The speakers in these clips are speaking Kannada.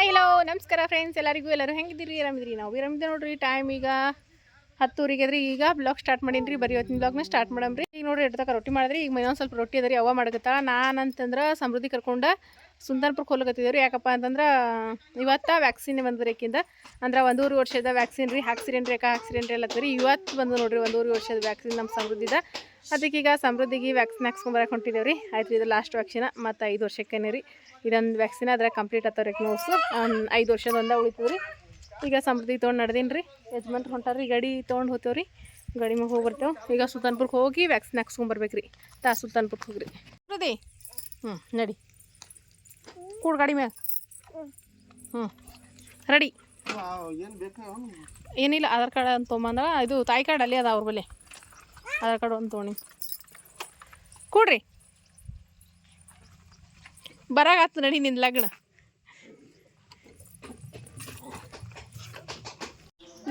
ಹಾಯ್ ಹಲೋ ನಮಸ್ಕಾರ ಫ್ರೆಂಡ್ಸ್ ಎಲ್ಲರಿಗೂ, ಎಲ್ಲರೂ ಹೆಂಗಿದ್ದೀರಿ? ಆರಾಮಿದ್ರಿ ನಾವು ಆರಾಮಿದ್ದೆ ನೋಡ್ರಿ. ಟೈಮ್ ಈಗ ಹತ್ತೂರಿಗೆ ಅದ್ರಿ ಈಗ ಬ್ಲಾಗ್ ಸ್ಟಾರ್ಟ್ ಮಾಡೀನಿ ಬರೀ ಹೊತ್ತಿನ ಬ್ಲಾಗ್ನ ಸ್ಟಾರ್ಟ್ ಮಾಡಮ್ರಿ. ಈಗ ನೋಡ್ರಿ ಎಡ್ತಕ್ಕ ರೊಟ್ಟಿ ಮಾಡಿದ್ರಿ. ಈಗ ಮೈನೊಂದು ಸ್ವಲ್ಪ ರೊಟ್ಟಿ ಅದರಿ ಅವ ಮಾಡಕತ್ತಾಳ. ನಾನು ಅಂತಂದ್ರೆ ಸಮೃದ್ಧಿ ಕರ್ಕೊಂಡು ಸುಂದರ್ಪುರಕ್ಕೆ ಹೋಗ್ಲಕತ್ತಿದ್ದೇವ್ರಿ ಯಾಕಪ್ಪ ಅಂತಂದ್ರೆ, ಇವತ್ತು ವ್ಯಾಕ್ಸಿನ್ ಬಂದ್ರಿ ಆಕಿಂದ. ಅಂದ್ರೆ ಒಂದೂವರೆ ವರ್ಷದ ವ್ಯಾಕ್ಸಿನ್ ರೀ, ಹಾಕ್ಸಿರೇನು ರೀ, ಯಾಕೆ ಹಾಕ್ಸಿರೇನು ರೀ ಅಲ್ಲತ್ತೀರಿ ಇವತ್ತು ಬಂದು ನೋಡಿರಿ ಒಂದೂವರೆ ವರ್ಷದ ವ್ಯಾಕ್ಸಿನ್ ನಮ್ಮ ಸಮೃದ್ಧಿದ ಅದಕ್ಕೆ ಈಗ ಸಮೃದ್ಧಿಗೆ ವ್ಯಾಕ್ಸಿನ್ ಹಾಕ್ಸ್ಕೊಂಬರಕ್ಕೆ ಹೊಂಟಿದ್ದೇವ್ರಿ ಆಯ್ತು ಇದು ಲಾಸ್ಟ್ ವ್ಯಾಕ್ಸಿನ ಮತ್ತು ಐದು ವರ್ಷಕ್ಕೇನೆ ರೀ. ಇದೊಂದು ವ್ಯಾಕ್ಸಿನ್ ಅದ್ರ ಕಂಪ್ಲೀಟ್ ಆಗ್ತಾವ್ರಿ ನೋಸು ಐದು ವರ್ಷದ ಒಂದ ರೀ ಈಗ ಸಮೃದ್ಧಿ ತೊಗೊಂಡು ನಡ್ದೀನಿ ರೀ ಯಜಮಾನ್ರು ಹೊಂಟಾರ್ರಿ, ಗಾಡಿ ತೊಗೊಂಡು ಹೋಗ್ತೇವ್ರಿ. ಗಾಡಿ ಮ್ಯಾಗ ಹೋಗಿ ಬರ್ತೇವೆ. ಈಗ ಸುಲ್ತಾನ್ಪುರ್ಗೆ ಹೋಗಿ ವ್ಯಾಕ್ಸಿನ್ ಹಾಕ್ಸ್ಕೊಂಬರ್ಬೇಕು ರೀ ತಾ ಸುಲ್ತಾನ್ಪುರ್ಗೆ ಹೋಗ್ರಿ. ಹ್ಞೂ ನಡಿ. ಕೂಡ್ ಗಾಡಿ ಮ್ಯಾಗ. ಹ್ಞೂ ರೆಡಿ. ಏನು ಬೇಕಾ? ಏನಿಲ್ಲ ಆಧಾರ್ ಕಾರ್ಡ್ ಅಂತ ತೊಗೊಂಬಂದ್ರ ಇದು ತಾಯಿ ಕಾರ್ಡ್ ಅಲ್ಲಿ ಅದ ಅವ್ರ ಬಲ್ಲಿ. ಆಧಾರ್ ಕಾರ್ಡ್ ಒಂದು ತೊಗೊಂಡಿ ಕೂಡ್ರಿ. ಬರಾಗತ್ತು ನಡಿ ನಿನ್ನ ಲಗ್ನ.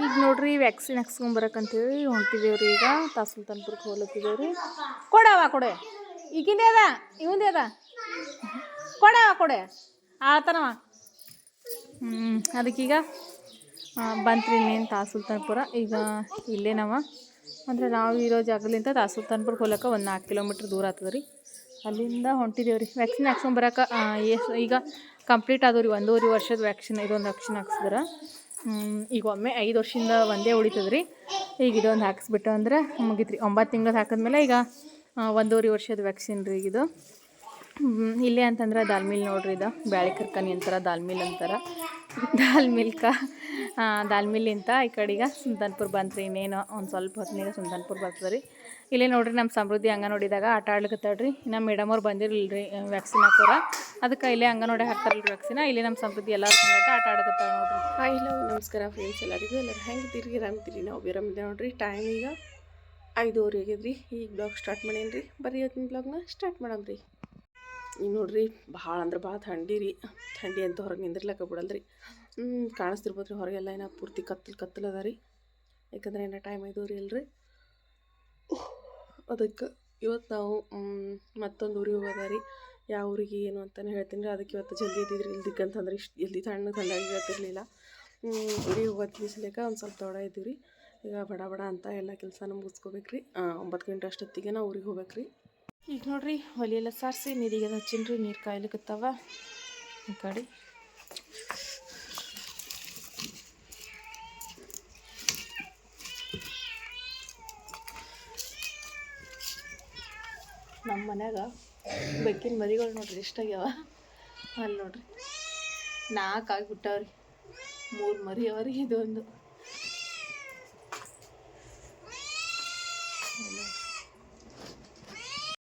ಈಗ ನೋಡ್ರಿ ವ್ಯಾಕ್ಸಿನ್ ಹಾಕ್ಸ್ಕೊಂಬರಕಂತೇಳಿ ಹೊಂಟಿದೇವ್ರಿ ಈಗ. ತಾಸುಲ್ತಾನ್ಪುರಕ್ಕೆ ಹೋಗ್ಲತ್ತಿದೇವ್ರಿ. ಕೊಡವ ಕೊಡೆ. ಈಗಿಂದೇ ಅದ ಇವಂದೇ ಅದ. ಕೊಡವ ಕೊಡೆ. ಆಳ್ತಾನವ ಹ್ಞೂ ಅದಕ್ಕೀಗ ಬಂತ್ರಿ ಇನ್ನೇನು ತಾಸುಲ್ತಾನ್ಪುರ. ಈಗ ಇಲ್ಲೇ ನಾವ. ಅಂದರೆ ನಾವು ಇರೋ ಜಾಗಲಿಂದ ತಾಸುಲ್ತಾನ್ಪುರ ಹೋಲಕ್ಕೆ ಒಂದು ನಾಲ್ಕು ಕಿಲೋಮೀಟ್ರ್ ದೂರ ಆಗ್ತದೆ ರೀ. ಅಲ್ಲಿಂದ ಹೊಂಟಿದ್ದೇವೆ ರೀ. ವ್ಯಾಕ್ಸಿನ್ ಹಾಕ್ಸ್ಕೊಂಬರಕ್ಕೆ ಎಷ್ಟು ಈಗ ಕಂಪ್ಲೀಟ್ ಆದವು ರೀ ಒಂದೂವರೆ ವರ್ಷದ ವ್ಯಾಕ್ಸಿನ್ ಇದೊಂದು ವ್ಯಾಕ್ಸಿನ್ ಹಾಕ್ಸಿದ್ರೆ. ಈಗ ಒಮ್ಮೆ ಐದು ವರ್ಷದಿಂದ ಒಂದೇ ಉಳಿತದೆ ರೀ. ಈಗ ಇದೊಂದು ಹಾಕ್ಸ್ಬಿಟ್ಟು ಅಂದ್ರೆ ಮುಗೀತು ರೀ ಒಂಬತ್ತು ತಿಂಗಳದ್ದು ಹಾಕಿದ್ಮೇಲೆ ಈಗ ಒಂದೂವರೆ ವರ್ಷದ ವ್ಯಾಕ್ಸಿನ್ ರೀ ಇದು. ಇಲ್ಲೇ ಅಂತಂದ್ರೆ ದಾಲ್ ಮಿಲ್ ನೋಡ್ರಿ ಇದು. ಬ್ಯಾಳೆ ಕರ್ಕನಿ ಅಂತಾರ, ದಾಲ್ ಮಿಲ್ ಅಂತಾರ. ದಾಲ್ ಮಿಲ್ಕ ದಾಲ್ ಮಿಲ್ಲಿಂದ ಈ ಕಡೆಗೆ ಸುಲ್ತಾನ್ಪುರ್ ಬಂತ್ರಿ. ಇನ್ನೇನು ಒಂದು ಸ್ವಲ್ಪ ಹೊತ್ತಿನಾಗ ಸುಲ್ತಾನ್ಪುರ್ ಬರ್ತದೆ ರೀ ಇಲ್ಲೇ ನೋಡ್ರಿ ನಮ್ಮ ಸಮೃದ್ಧಿ ಅಂಗನವಾಡಿದಾಗ ಆಟ ತಡ್ರಿ ನಮ್ಮ ಮೇಡಮ್ ಅವ್ರು ಬಂದಿರಲಿಲ್ಲ ರೀ ವ್ಯಾಕ್ಸಿನ್ ಹಾಕೋರ. ಅದಕ್ಕೆ ಇಲ್ಲೇ ಅಂಗನವಾಡಿ ರೀ ವ್ಯಾಕ್ಸಿನ ಇಲ್ಲಿ ನಮ್ಮ ಸಮೃದ್ಧಿ ಎಲ್ಲರೂ ಸಂಗಟ ಆಟ ಆಡಕತ್ತಾಳ ನೋಡ್ರಿ. ಹಾಯ್ ಹಲೋ ನಮಸ್ಕಾರ ಫ್ರೆಂಡ್ಸ್ ಎಲ್ಲರಿಗೂ. ಎಲ್ಲರೂ ಹೆಂಗಿದ್ದೀರಿ? ಆರಾಮಿದ್ದೀರಿ? ನಾವು ಆರಾಮಿದ್ದೆ ನೋಡ್ರಿ. ಟೈಮ್ ಈಗ ಐದುವರೆ ಆಗ್ಯದ್ರಿ ಈಗ ಬ್ಲಾಗ್ ಸ್ಟಾರ್ಟ್ ಮಾಡೇನಿ ರೀ ಬರೀ ಇವತ್ತಿನ ಬ್ಲಾಗ್ನ ಸ್ಟಾರ್ಟ್ ಮಾಡಮ್ರಿ. ಈಗ ನೋಡ್ರಿ, ಭಾಳ ಅಂದ್ರೆ ಭಾಳ ಥಂಡಿ ರೀ. ಥಂಡಿ ಅಂತ ಹೊರಗೆ ನಿಂದಿರ್ಲಕ್ಕ ಬಿಡಲ್ರಿ. ಹ್ಞೂ ಕಾಣಿಸ್ತಿರ್ಬೋದು ರೀ ಹೊರಗೆಲ್ಲ ಏನೋ ಪೂರ್ತಿ ಕತ್ತಲು ಕತ್ತಲು ಅದ ರೀ. ಯಾಕಂದ್ರೆ ಏನೋ ಟೈಮ್ ಐದೂವರೆ ಅಲ್ರಿ ಅದಕ್ಕೆ ಇವತ್ತು ನಾವು ಮತ್ತೊಂದು ಊರಿಗೆ ಹೋಗೋದ ರೀ. ಯಾವ ಊರಿಗೆ ಏನು ಅಂತಲೇ ಹೇಳ್ತೀನಿ ರೀ. ಅದಕ್ಕೆ ಇವತ್ತು ಜಲ್ದಿ ಎದ್ದಿದ್ರಿ. ಇಲ್ದಿಕ್ಕಂತಂದ್ರೆ ಇಷ್ಟು ಜಲ್ದಿ ತಣ್ಣ ತಣ್ಣಗೆ ಹೇಳ್ತಿರ್ಲಿಲ್ಲ ಊರಿಗೆ ಹೋಗೋದು ಸಲೇಕ ಒಂದು ಸ್ವಲ್ಪ ದೊಡ್ಡ ಇದ್ದೀವಿ ರೀ ಈಗ ಬಡ ಬಡ ಅಂತ ಎಲ್ಲ ಕೆಲಸನೂ ಮುಗಿಸ್ಕೋಬೇಕು ರೀ ಒಂಬತ್ತು ಗಂಟೆ ಅಷ್ಟೊತ್ತಿಗೆ ನಾವು ಊರಿಗೆ ಹೋಗ್ಬೇಕು ರೀ ಈಗ ನೋಡ್ರಿ ಒಲೆಯೆಲ್ಲ ಸಾರಿಸಿ ನೀರಿಗೆ ಹಚ್ಚಿನ್ರಿ ನೀರು ಕಾಯ್ಲಿಕ್ಕತ್ತವ ಈ ಕಡೆ. ನಮ್ಮ ಮನ್ಯಾಗ ಬೆಕ್ಕಿನ ಮರಿಗಳು ನೋಡ್ರಿ ಎಷ್ಟಾಗ್ಯಾವ ಅಲ್ಲಿ ನೋಡ್ರಿ. ನಾಲ್ಕು ಆಗಿಬಿಟ್ಟವ್ರಿ. ಮೂರು ಮರಿ ಅವ್ರಿ ಇದೊಂದು.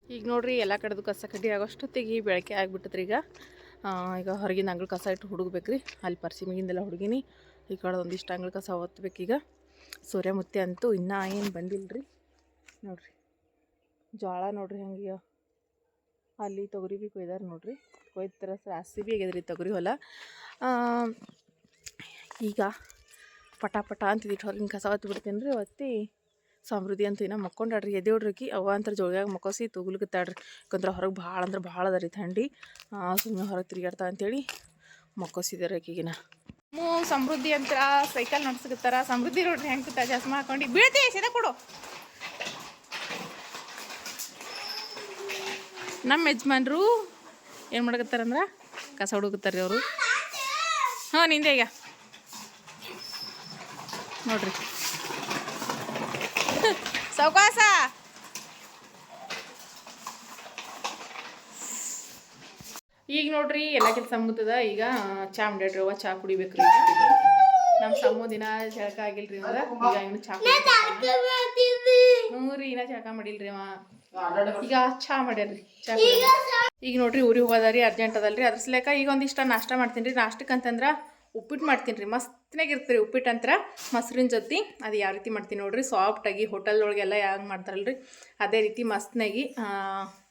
ಈಗ ನೋಡ್ರಿ ಎಲ್ಲ ಕಡೆದು ಕಸ ಕಡ್ಡಿ ಆಗೋಷ್ಟೊತ್ತಿಗೆ ಬೆಳಕೆ ಆಗಿಬಿಟ್ಟದ್ರಿ ಈಗ. ಈಗ ಹೊರಗಿನ ಅಂಗಳ ಕಸ ಇಟ್ಟು ಹುಡುಗ್ಬೇಕ್ರಿ. ಅಲ್ಲಿ ಪರ್ಸಿ ಮಿಗಿಂದೆಲ್ಲ ಹುಡುಗಿನಿ. ಈ ಕಡೆ ಒಂದಿಷ್ಟು ಅಂಗಳ ಕಸ ಒತ್ತಬೇಕೀಗ ಸೂರ್ಯಮುತ್ತೆ ಅಂತೂ ಇನ್ನೂ ಏನು ಬಂದಿಲ್ಲ ರೀ ನೋಡ್ರಿ. ಜೋಳ ನೋಡ್ರಿ ಹಂಗೆ ಅಲ್ಲಿ ತೊಗರಿ ಬಿ ಕೊಯ್ದಾರ ನೋಡ್ರಿ. ಕೊಯ್ತರ ರಾಸಿ ಬಿ ಆಗ್ಯದ್ರಿ ತೊಗರಿ ಹೊಲ. ಈಗ ಪಟ ಪಟ ಅಂತಿದ್ದು ಹೊರಗಿನ ಕಸ ಒತ್ತಿ ಬಿಡ್ತೀನಿ ರೀ ಒತ್ತಿ ಸಮೃದ್ಧಿ ಅಂತ ಇನ್ನೂ ಮಕ್ಕೊಂಡಾಡ್ರಿ. ಎದ್ದೇಳ್ರಿಕಿ ಅವ ಅಂತ ಜೋಳಿಯಾಗ ಮಕ್ಕೋಸಿ ತೂಗ್ಲಿಕತ್ತಾಡ್ರಿ ಯಾಕಂದ್ರೆ ಹೊರಗೆ ಭಾಳ ಅಂದ್ರೆ ಭಾಳ ಅದರಿ ಥಂಡಿ. ಸುಮ್ಮನೆ ಹೊರಗೆ ತಿರುಗಾಡ್ತಾ ಅಂತೇಳಿ ಮಕ್ಕೋಸಿದಾರೆ ಆಕಿಗಿನ. ಮೂ, ಸಮೃದ್ಧಿ ಅಂತ ಸೈಕಲ್ ನಡ್ಸಕತ್ತಾರ ಸಮೃದ್ಧಿ ನೋಡ್ರಿ ಹೆಂಗೆ ಕೂತ ಚಸ್ಮಾ ಹಾಕೊಂಡು ಬೀಳ್ತಿ, ಸೀದಾ ಕೊಡು. ನಮ್ಮ ಯಜಮಾನ್ರು ಏನು ಮಾಡಕತ್ತಾರಂದ್ರೆ ಕಸ ಹುಡುಗತ್ತಾರ್ರಿ ಅವರು. ಹಾಂ, ನಿಂದೆ ಈಗ. ನೋಡ್ರಿ. ಸೌಕಾಸ. ಈಗ ನೋಡ್ರಿ ಎಲ್ಲ ಕೆಲಸ ಮುಗ್ತದ ಈಗ ಚಾ ಮಾಡ್ಯಾಡ್ರಿ ಅವ್ವ ಚಾ ಕುಡಿಬೇಕ್ರಿ. ಈಗ ನಮ್ಮ ಸಮ್ಮು ದಿನ ಜಳಕ ಆಗಿಲ್ರಿ ಅಂದ್ರೆ ಈಗ ಇನ್ನು ಚಾ ಹ್ಞೂ ರೀ ಇನ್ನ ಚಳಕ ಮಾಡಿಲ್ರಿ ಅವ. ಈಗ ಚಾ ಮಾಡ್ಯಾರ್ರಿ. ಚಾ ಈಗ ನೋಡ್ರಿ ಊರಿಗೆ ರೀ ಅರ್ಜೆಂಟ್ ಅದಲ್ರಿ. ಅದ್ರ ಸಲೇಕ ಈಗ ಒಂದಿಷ್ಟ ನಾಷ್ಟ ಮಾಡ್ತೀನಿ ರೀ. ನಾಷ್ಟಕ್ಕೆ ಅಂತಂದ್ರೆ ಉಪ್ಪಿಟ್ಟು ಮಾಡ್ತೀನಿ ರೀ. ಮಸ್ತ್ನಾಗ ಇರ್ತೀರಿ ಉಪ್ಪಿಟ್ಟು ಅಂತರ ಮೊಸರಿನ ಜೊತೆ ಅದು ಯಾವ ರೀತಿ ಮಾಡ್ತೀನಿ ನೋಡ್ರಿ. ಸಾಫ್ಟಾಗಿ ಹೋಟೆಲ್ ಒಳಗೆಲ್ಲ ಹೆಂಗೆ ಮಾಡ್ತಾರಲ್ರಿ. ಅದೇ ರೀತಿ ಮಸ್ತ್ನಾಗಿ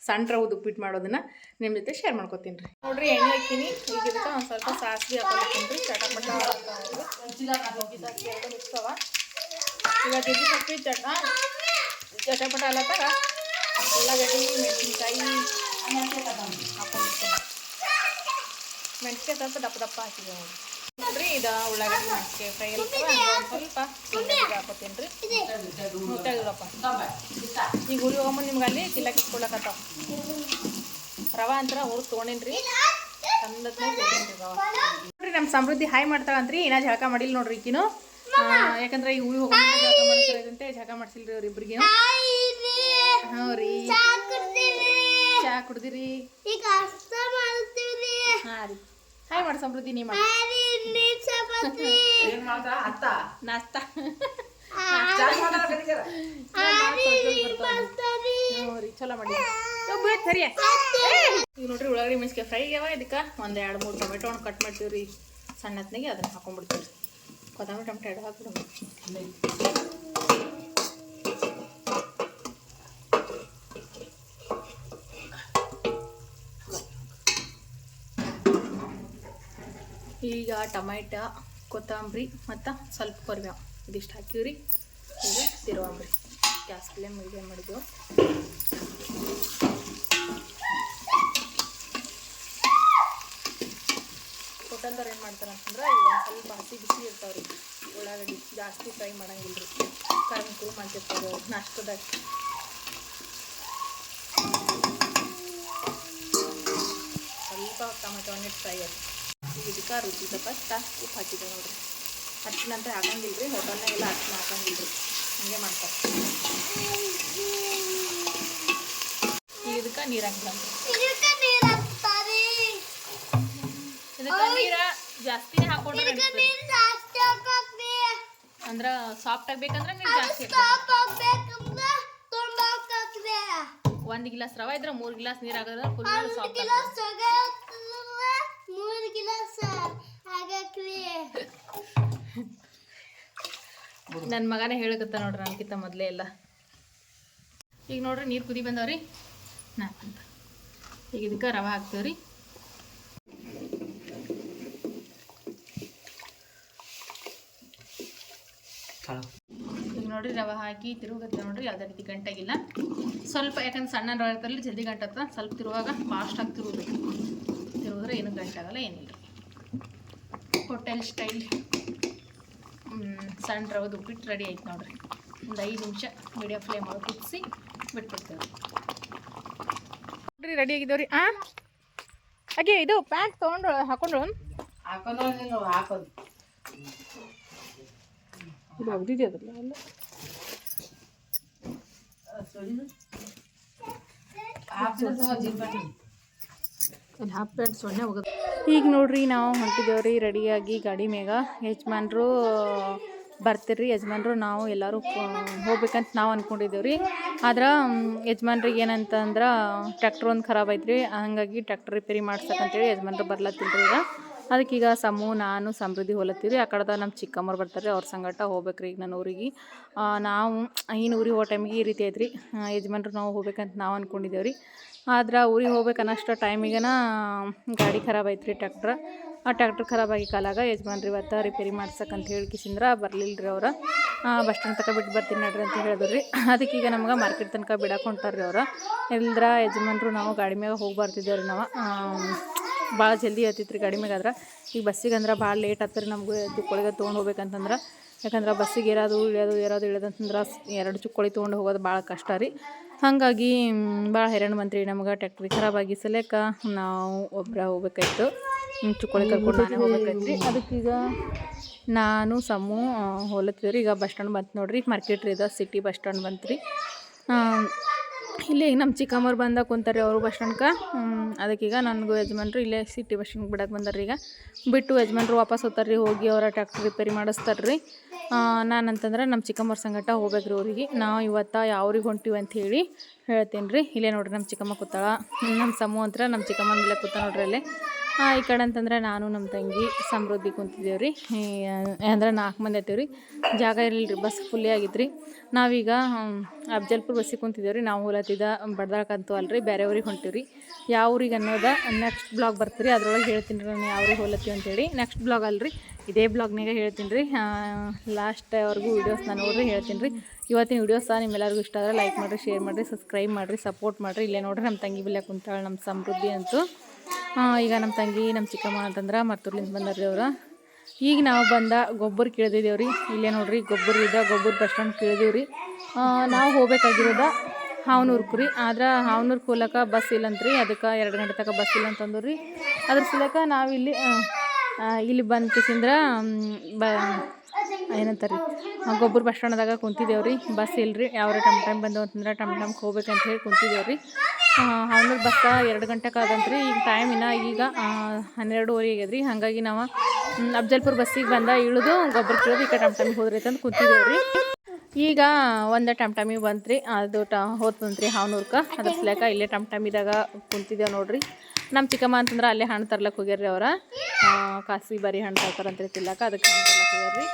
ಸಣ್ಣ ರವ್ದು ಉಪ್ಪಿಟ್ಟು ಮಾಡೋದನ್ನು ನಿಮ್ಮ ಜೊತೆ ಶೇರ್ ಮಾಡ್ಕೊತೀನಿ ರೀ. ನೋಡ್ರಿ, ಎಣ್ಣೆ ಹಾಕ್ತೀನಿ. ಇದಕ್ಕೆ ಒಂದು ಸ್ವಲ್ಪ ಸಾಸಿವೆ ಹಾಕೊಳ್ತೀನಿ ರೀ ಚಟಪಟ ಇವಾಗ ಚಟ, ಚಟಪಟ ಅಲ್ಲತ್ತಾಗ ಉಳ್ಳಾಗಡ್ಡಿ, ಮೆಣಸಿನ್ಕಾಯಿ. ಸ್ವಲ್ಪ ದಪ್ಪ ದಪ್ಪ ಹಾಕಿದ್ದೀವಿ ನೋಡಿ ನೋಡ್ರಿ ಇದು ಉಳ್ಳಾಗಡ್ಡಿ ಮೆಣಸಿಗೆ ಫ್ರೈ ಸ್ವಲ್ಪ ಹಾಕೋತೀನಿ ರೀ. ಈಗ ಉಳಿ ಹೋಗ್ಬಂದು ನಿಮ್ಗೆ ಅಲ್ಲಿ ತಿಲ್ಲಕ್ಕೆ ಇಟ್ಕೊಳಕತ್ತಾವ ರವಾ ಅಂತರ ಹುರಿದು ತೊಗೊಂಡೇನ್ರಿ ರವಾ. ನೋಡ್ರಿ ನಮ್ಮ ಸಮೃದ್ಧಿ ಹಾಯ್ ಮಾಡ್ತಾಳಂತ್ರಿ. ಇನ್ನ ಜಳಕ ಮಾಡಿಲ್ಲ ನೋಡ್ರಿ ಈಕಿನು. ಯಾಕಂದ್ರೆ ಈ ಉಳಿ ಹೋಗಿ ಜಳಕ ಮಾಡ್ತಾರಂತೆ ಜಳಕ ಮಾಡ್ಸಿಲ್ರಿ ಅವ್ರ ಹ್ಞೂ ರೀ. ಚಾ ಕುಡ್ದಿರಿ. ಹಾಂ ರೀ. ಹಾಯ್ ಮಾಡಿ ಸಮೃದ್ಧಿ ನೀ ಮಾಡಿ ಏನು ಮಾಡ್ತಾ ಅತ್ತ ನಾಷ್ಟ ಮಾಡ್ತಾರೆ ಹ್ಞೂ ರೀ ಚಲೋ ಮಾಡಿ. ಸರಿ. ಈಗ ನೋಡ್ರಿ ಉಳ್ಳಾಗಡ್ಡಿ ಮೆಣಸಿಗೆ ಫ್ರೈ ಆಗ್ಯಾವ ಇದಕ್ಕೆ. ಒಂದು ಎರಡು ಮೂರು ಟೊಮೆಟೊ ಹಣ್ಣು ಕಟ್ ಮಾಡ್ತೀವಿ ರೀ ಸಣ್ಣತ್ನಾಗೆ ಅದನ್ನ ಹಾಕೊಂಡ್ಬಿಡ್ತೀವಿ ರೀ ಕೊತ್ತಂಬರಿ ಟೊಮೆಟೊ ಎರಡು ಹಾಕ್ಬಿಡೋಣ ಈಗ ಟೊಮೆಟೊ, ಕೊತ್ತಂಬರಿ ಮತ್ತು ಸ್ವಲ್ಪ ಕರಿಬೇವು ಇದಿಷ್ಟು ಹಾಕಿವ್ರಿ. ಈಗ ತಿರುವಂಬ್ರಿ. ಗ್ಯಾಸ್ ಪ್ಲೇ ಮೀಡಿಯಮ್ ಮಾಡಿದ್ವು. ಕೊತ್ತಂಬರಿ ಏನು ಮಾಡ್ತಾರೆ ಅಂತಂದ್ರೆ, ಈಗ ಸ್ವಲ್ಪ ಹಸಿ ಬಿಸಿ ಇರ್ತಾವ್ರಿ. ಉಳ್ಳಾಗಡ್ಡಿ ಜಾಸ್ತಿ ಫ್ರೈ ಮಾಡಂಗಿಲ್ಲ ರೀ ಕರ್ಮ್ ಕೂಡ ಮಾಡ್ತಿರ್ತಾರೆ ನಾಷ್ಟದಾಗ. ಸ್ವಲ್ಪ ಟೊಮೆಟೊ ಫ್ರೈ ಈಗ ಇದಕ್ಕೆ ರುಚಿ ಫಸ್ಟ್ ಉಪ್ಪು ಹಾಕಿದ್ದೆ ನೋಡ್ರಿ. ಹಚ್ಚಿನಂತ ಹಾಕಂಗಿಲ್ಲ ರೀ ಹೋಟೆಲ್ನಾಗೆಲ್ಲ ಅರ್ಶಿನ ಹಾಕಂಗಿಲ್ಲ ರೀ ಹಂಗೆ ಮಾಡ್ತಾರೆ. ಇದಕ್ಕೆ ನೀರು ಹಾಕಿಲ್ಲ ಇದಕ್ಕೆ ನೀರು ಹಾಕ್ತಾರೆ ಇದಕ್ಕೆ ನೀರ ಜಾಸ್ತಿನೇ ಹಾಕೊಂಡ್ರೆ ಅಂದ್ರ ಸಾಫ್ಟ್ ಆಗ್ಬೇಕಂದ್ರೆ ನೀರು ಜಾಸ್ತಿ ಒಂದ್ ಗ್ಲಾಸ್ ರವ ಇದ್ರೆ ಮೂರ್ ಗ್ಲಾಸ್ ನೀರ್ ಹಾಕಿದ್ರೆ ಫುಲ್ ಸಾಫ್ಟ್ ನನ್ನ ಮಗನೇ ಹೇಳಕತ್ತ ನೋಡ್ರಿ ನನ್ಕಿಂತ ಮೊದಲೇ ಎಲ್ಲ. ಈಗ ನೋಡ್ರಿ ನೀರು ಕುದಿ ಬಂದವ್ರಿ. ನಾಲ್ಕಂತ ಈಗ ಇದಕ್ಕೆ ರವೆ ಹಾಕ್ತೀವ್ರಿ. ಈಗ ನೋಡ್ರಿ ರವೆ ಹಾಕಿ ತಿರುಗತ್ತೆ ನೋಡ್ರಿ, ಯಾವುದೇ ರೀತಿ ಗಂಟಾಗಿಲ್ಲ. ಸ್ವಲ್ಪ ಯಾಕಂದ್ರೆ ಸಣ್ಣ ರವೆ ಇರ್ತಲ್ಲ ಜಲ್ದಿ ಗಂಟತ್ತ ಸ್ವಲ್ಪ ತಿರುವಾಗ ಫಾಸ್ಟಾಗಿ ತಿರುಗಬೇಕು. ತಿರುಗಿದ್ರೆ ಏನು ಗಂಟಾಗಲ್ಲ, ಏನಿಲ್ಲ. ಹೋಟೆಲ್ ಸ್ಟೈಲ್ ಸಣ್ಣ ರವದು ಉಪ್ಪಿಟ್ಟು ರೆಡಿ ಆಯ್ತು ನೋಡ್ರಿ. ಒಂದು ಐದು ನಿಮಿಷ ಮೀಡಿಯಂ ಫ್ಲೇಮ್ ಒಳಗೆ ಕುದಿಸಿ ಬಿಟ್ಬಿಡ್ತೇವೆ. ನೋಡ್ರಿ ರೆಡಿ ಆಗಿದ್ದೇವ್ರಿ. ಹಾಂ ಹಾಗೆ ಇದು ಪ್ಯಾಂಟ್ ತೊಗೊಂಡು ಹಾಕೊಂಡ್ರು? ಇದು ಅಗ್ದಿದೆ ಅದಲ್ಲ ಅಲ್ಲ. ಹಾಫ್ ಪ್ಯಾಂಟ್ ಸೊನ್ನೆ ಹೋಗೋದು ಈಗ ನೋಡ್ರಿ ನಾವು ಹೊಂಟಿದ್ದೇವ್ರಿ ರೆಡಿಯಾಗಿ ಗಾಡಿ ಮ್ಯಾಗ. ಯಜಮಾನ್ರು ಬರ್ತೀರಿ, ಯಜಮಾನ್ರು ನಾವು ಎಲ್ಲರೂ ಹೋಗ್ಬೇಕಂತ ನಾವು ಅಂದ್ಕೊಂಡಿದ್ದೇವ್ರಿ ಆದ್ರೆ ಯಜಮಾನ್ರಿಗೆ ಏನಂತಂದ್ರೆ ಅಂದ್ರೆ ಟ್ಯಾಕ್ಟ್ರ್ ಒಂದು ಖರಾಬ್ ಐತ್ರಿ, ಹಾಗಾಗಿ ಟ್ರ್ಯಾಕ್ಟರ್ ರಿಪೇರಿ ಮಾಡ್ಸಕ್ಕಂತೇಳಿ ಯಜಮಾನ್ರು ಬರ್ಲತ್ತಿಲ್ರಿ ಈಗ. ಅದಕ್ಕೀಗ ಸಮೂ ನಾನು ಸಮೃದ್ಧಿ ಹೋಲತ್ತೀವಿ ಆ ಕಡೆದ ನಮ್ಮ ಚಿಕ್ಕಮ್ಮರು ಬರ್ತಾರೆ ಅವ್ರ ಸಂಗಟ ಹೋಗ್ಬೇಕ್ರಿ ಈಗ ನನ್ನ ಊರಿಗೆ. ನಾವು ಇನ್ನು ಊರಿಗೆ ಹೋಗೋ ಟೈಮಿಗೆ ಈ ರೀತಿ ಐತ್ರಿ. ಯಜಮಾನ್ರು ನಾವು ಹೋಗ್ಬೇಕಂತ ನಾವು ಅಂದ್ಕೊಂಡಿದ್ದೇವ್ರಿ ಆದ್ರೆ ಊರಿಗೆ ಹೋಗ್ಬೇಕು ಅನ್ನೋಷ್ಟು ಟೈಮಿಗೆನ ಗಾಡಿ ಖರಾಬ್ ಐತ್ರಿ ಟ್ಯಾಕ್ಟ್ರ್ ಆ ಟ್ಯಾಕ್ಟ್ರ್ ಖರಾಬಾಗಿ ಕಾಲಾಗ ಯಜಮಾನ್ರಿ ಇವತ್ತು ರಿಪೇರಿ ಮಾಡ್ಸಕ್ಕಂತ ಹೇಳಿ ಕಿಸಿಂದ್ರ ಬರಲಿಲ್ಲ ರೀ ಅವ್ರು ಬಸ್ ಸ್ಟ್ಯಾಂಡ್ ತನಕ ಬಿಟ್ಟು ಬರ್ತೀನಿ ನೋಡ್ರಿ ಅಂತ ಹೇಳಿದ್ರು. ರೀ ಅದಕ್ಕೆ ಈಗ ನಮ್ಗೆ ಮಾರ್ಕೆಟ್ ತನಕ ಬಿಡಕ್ಕೆ ಹೊಂಟಾರ್ರಿ ಅವ್ರು. ಇಲ್ದ್ರ ಯಜಮಾನ್ರು ನಾವು ಗಾಡಿ ಮ್ಯಾಗ ಹೋಗಿ ಬರ್ತಿದ್ದೇವೆ ರೀ ನಾವು ಭಾಳ ಜಲ್ದಿ ಹತ್ತಿತ್ರಿ ರೀ ಗಾಡಿ ಮ್ಯಾಗ ಆದ್ರೆ. ಈಗ ಬಸ್ಸಿಗೆ ಅಂದ್ರೆ ಭಾಳ ಲೇಟ್ ಆಗ್ತಾರೆ ನಮ್ಗೆ ಚುಕ್ಕೊಳಗೆ ತೊಗೊಂಡು ಹೋಗ್ಬೇಕಂತಂದ್ರೆ ಯಾಕಂದ್ರೆ ಬಸ್ಸಿಗೆ ಇರೋದು ಇಳಿಯೋದು, ಏರೋದು ಇಳಿದಂತಂದ್ರೆ ಎರಡು ಚುಕ್ಕೊಳಿ ತೊಗೊಂಡು ಹೋಗೋದು ಭಾಳ ಕಷ್ಟ ರೀ. ಹಾಗಾಗಿ, ಭಾಳ ಹೈರಾಣ ಬಂತ್ರಿ ನಮ್ಗೆ. ಟ್ಯಾಕ್ಟ್ರಿ ಖರಾಬಾಗಿ ಸಲೇಕ ನಾವು ಒಬ್ಬರ ಹೋಗ್ಬೇಕಾಯ್ತು. ಚುಕ್ಕೋಳಿ ಕರ್ಕೊಂಡು ನಾನೇ ಹೋಗ್ಬೇಕೈತ್ರಿ. ಅದಕ್ಕೀಗ ನಾನು, ಸಮೂ ಹೋಲತ್ತೀವಿ ರೀ ಈಗ ಬಸ್ ಸ್ಟ್ಯಾಂಡ್ ಬಂತು ನೋಡ್ರಿ. ಮಾರ್ಕೆಟ್ ರೀ ಇದು ಸಿಟಿ ಬಸ್ ಸ್ಟ್ಯಾಂಡ್ ಬಂತು ರೀ ಇಲ್ಲೇ ನಮ್ಮ ಚಿಕ್ಕಮ್ಮವ್ರು ಬಂದಾಗ ಕುಂತಾರೆ ಅವರು ಬಸ್ ಸ್ಟ್ಯಾಂಡ್ಗೆ ಅದಕ್ಕೀಗ ನನಗೂ ಯಜಮಾನ್ರು ಇಲ್ಲೇ ಸಿಟಿ ಬಸ್ ಸ್ಟ್ಯಾಂಡ್ ಬಿಡಕ್ಕೆ ಬಂದಾರ ಈಗ. ಬಿಟ್ಟು ಯಜಮಾನ್ರು ವಾಪಸ್ ಹೋಗ್ತಾರ್ರಿ, ಹೋಗಿ ಅವರ ಟ್ಯಾಕ್ಟ್ರ್ ರಿಪೇರಿ ಮಾಡಿಸ್ತಾರ್ರಿ. ನಾನು ಅಂತಂದ್ರೆ ನಮ್ಮ ಚಿಕ್ಕಮ್ಮವ್ರ ಸಂಗಟ ಹೋಗ್ಬೇಕು ರೀ ಅವ್ರಿಗೆ ನಾವು ಇವತ್ತು ಯಾವ್ರಿಗೆ ಹೊಂಟಿವಿ ಅಂತ ಹೇಳಿ ಹೇಳ್ತೀನಿ ರೀ ಇಲ್ಲೇ ನೋಡ್ರಿ ನಮ್ಮ ಚಿಕ್ಕಮ್ಮ ಕೂತಾಳ. ನಮ್ಮ ಸಮೂಹ ಅಂತ ನಮ್ಮ ಚಿಕ್ಕಮ್ಮನ ಮೇಲೆ ಕೂತ ನೋಡ್ರಿ ಅಲ್ಲೇ. ಈ ಕಡೆ ಅಂತಂದ್ರೆ ನಾನು ನಮ್ಮ ತಂಗಿ ಸಮೃದ್ಧಿ ಕುಂತಿದ್ದೇವೆ ರೀ ಅಂದ್ರೆ ನಾಲ್ಕು ಮಂದಿ ಆಯ್ತೀವಿ ರೀ ಜಾಗ ಇರಲಿಲ್ಲ ರೀ ಬಸ್ ಫುಲ್ಲಿ ಆಗಿತ್ತು ನಾವೀಗ ಅಫ್ಜಲ್ಪುರ್ ಬಸ್ಸಿಗೆ ಕುಂತಿದ್ದೇವೆ ರೀ ನಾವು ಹೋಲತ್ತಿದ ಬಡ್ದಾಳಕ್ಕಂತೂ ಅಲ್ರಿ ಬೇರೆ ಊರಿಗೆ ರೀ ಯಾವ ಊರಿಗೆ ಅನ್ನೋದ ನೆಕ್ಸ್ಟ್ ಬ್ಲಾಗ್ ಬರ್ತೀರಿ, ಅದ್ರೊಳಗೆ ಹೇಳ್ತೀನಿ ರೀ ನಾನು ಯಾವ ಊರಿಗೆ ಹೋಲತ್ತೀವಿ ಅಂತೇಳಿ. ನೆಕ್ಸ್ಟ್ ಬ್ಲಾಗ್ ಅಲ್ರಿ, ಇದೇ ಬ್ಲಾಗ್ನಾಗೆ ಹೇಳ್ತೀನಿ ರೀ. ಲಾಸ್ಟ್ವರೆಗೂ ವೀಡಿಯೋಸ್ ನಾನು ನೋಡ್ರಿ, ಹೇಳ್ತೀನಿ ರೀ. ಇವತ್ತಿನ ವೀಡಿಯೋಸ್ ನಿಮ್ಮೆಲ್ಲರಿಗೂ ಇಷ್ಟ ಆದರೆ ಲೈಕ್ ಮಾಡಿರಿ ಶೇರ್ ಮಾಡಿರಿ ಸಬ್ಸ್ಕ್ರೈಬ್ ಮಾಡಿರಿ ಸಪೋರ್ಟ್ ಮಾಡಿರಿ. ಇಲ್ಲೇ ನೋಡ್ರಿ ನಮ್ಮ ತಂಗಿ ಬಿಲ್ಲೆ ಕುಂತಾಳೆ ನಮ್ಮ ಸಮೃದ್ಧಿ ಅಂತೂ. ಈಗ ನಮ್ಮ ತಂಗಿ ನಮ್ಮ ಚಿಕ್ಕಮ್ಮ ಅಂತಂದ್ರೆ ಮರ್ತೂರ್ಲಿಂದ ಬಂದಾರ್ರಿ ಅವ್ರು. ಈಗ ನಾವು ಬಂದ ಗೊಬ್ಬರ ಕೇಳಿದೇವ್ ರೀ ಇಲ್ಲೇ ನೋಡ್ರಿ, ಗೊಬ್ಬರ ಇದ್ದ ಗೊಬ್ಬರ ಬಸ್ ಸ್ಟ್ಯಾಂಡ್ ಕೇಳಿದೀವಿ ರೀ ನಾವು ಹೋಗ್ಬೇಕಾಗಿರೋದ ಹಾವನೂರ್ಕು ರೀ ಆದ್ರೆ ಹಾವನೂರ್ಗೆ ಹೋಗ್ಲಕ್ಕ ಬಸ್ ಇಲ್ಲಂತ್ರಿ. ಅದಕ್ಕೆ ಎರಡು ಗಂಟೆ ತನಕ ಬಸ್ ಇಲ್ಲ ಅಂತಂದ್ರು ರೀ ಅದ್ರ ಸಲಕ ನಾವು ಇಲ್ಲಿ ಇಲ್ಲಿ ಬಂದ ಕಿಸಿಂದ್ರ ಬ ಏನಂತಾರೆ ರೀ ಗೊಬ್ಬರ ಬಸ್ ಸ್ಟ್ಯಾಂಡ್ದಾಗ ಕುಂತಿದ್ದೇವೆ ರೀ ಬಸ್ ಇಲ್ಲರಿ ಯಾವ ಟಮ್ ಟೈಮ್ ಬಂದವು ಅಂತಂದ್ರೆ ಟಮ್ ಟಮ್ಗೆ ಹೋಗ್ಬೇಕಂತ ಹೇಳಿ ಕುಂತಿದ್ದೇವೆ ರೀ ಹಾವನೂರು ಬಸ್ ಎರಡು ಗಂಟೆಗೆ ಆದಂತ್ರಿ. ಈಗ ಟೈಮ್ ಇನ್ನ ಈಗ ಹನ್ನೆರಡುವರೆ ಆಗ್ಯದ್ರಿ. ಹಾಗಾಗಿ ನಾವು ಅಫ್ಜಲ್ಪುರ್ ಬಸ್ಸಿಗೆ ಬಂದ ಇಳಿದು ಗೊಬ್ಬರ ಕೀಳೋದು ಈಗ ಟಮ್ ಟಮಿಗೆ ಹೋದ್ರಿ ಅಂತ ಕೂತಿದ್ದೇವೆ ಈಗ ಒಂದು ಟಮ್ ಟಮಿಗೆ ಬಂತ್ರಿ. ಅದು ಟ ಹೋತಂತ್ರಿ ಹಾವನೂರ್ಕ. ಅದ್ರ ಸಲಕ ಇಲ್ಲೇ ಟಮ್ ಟಮಿದಾಗ ಕುಂತಿದ್ದೇವೆ ನೋಡ್ರಿ. ನಮ್ಮ ಚಿಕ್ಕಮ್ಮ ಅಂತಂದ್ರೆ ಅಲ್ಲೇ ಹಣ್ಣು ತರ್ಲಕ್ಕೆ ಹೋಗ್ಯಾರ್ರಿ ಅವ್ರ. ಕಾಸಿ ಬರೀ ಹಣ್ಣು ತರ್ತಾರಂತ್ರಿ ತಿಲ್ಲಕ ಅದಕ್ಕೆ ಹಣ್ಣು ತರ್ಲಕ್ಕೆ ಹೋಗ್ಯಾರ್ರಿ.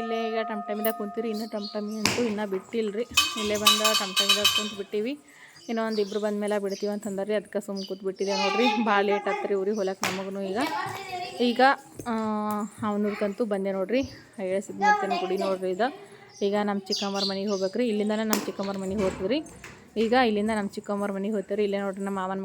ಇಲ್ಲೇ ಈಗ ಟಮ್ ಟಮಿದಾಗ ಕುಂತೀರಿ. ಇನ್ನೂ ಟಮ್ ಟಮಿ ಅಂತೂ ಇನ್ನೂ ಬಿಟ್ಟಿಲ್ಲ ರೀ ಇಲ್ಲೇ ಬಂದ ಟಮ್ ಟಮಿದಾಗ ಕುಂತು ಬಿಟ್ಟಿವಿ. ಇನ್ನೂ ಒಂದು ಇಬ್ರು ಬಂದ ಮೇಲೆ ಬಿಡ್ತೀವಿ ಅಂತಂದ್ರೆ. ರೀ ಅದಕ್ಕೆ ಸುಮ್ಮ ಕೂತ್ಬಿಟ್ಟಿದೆ ನೋಡ್ರಿ. ಭಾಳ ಲೇಟ್ ಆಗ್ತರಿ ಊರಿಗೆ ಹೊಲಕ್ಕೆ ನಮಗೂ ಈಗ. ಈಗ ಅವನಿಗಂತೂ ಬಂದೆ ನೋಡ್ರಿ. ಹೇಳ್ಸಿದ್ ಮುತ್ತೇನ ಗುಡಿ ನೋಡ್ರಿ ಇದು. ಈಗ ನಮ್ಮ ಚಿಕ್ಕಮ್ಮರ ಮನೆಗೆ ಹೋಗ್ಬೇಕ್ರಿ. ಇಲ್ಲಿಂದನೇ ನಮ್ಮ ಚಿಕ್ಕಮ್ಮರ ಮನೆಗೆ ಹೋಗ್ತೀವಿ ಈಗ ಇಲ್ಲಿಂದ ನಮ್ಮ ಚಿಕ್ಕಮ್ಮರ ಮನೆಗೆ ಹೋಗ್ತೀವಿ ಇಲ್ಲೇ ನೋಡ್ರಿ ನಮ್ಮ ಮಾವನ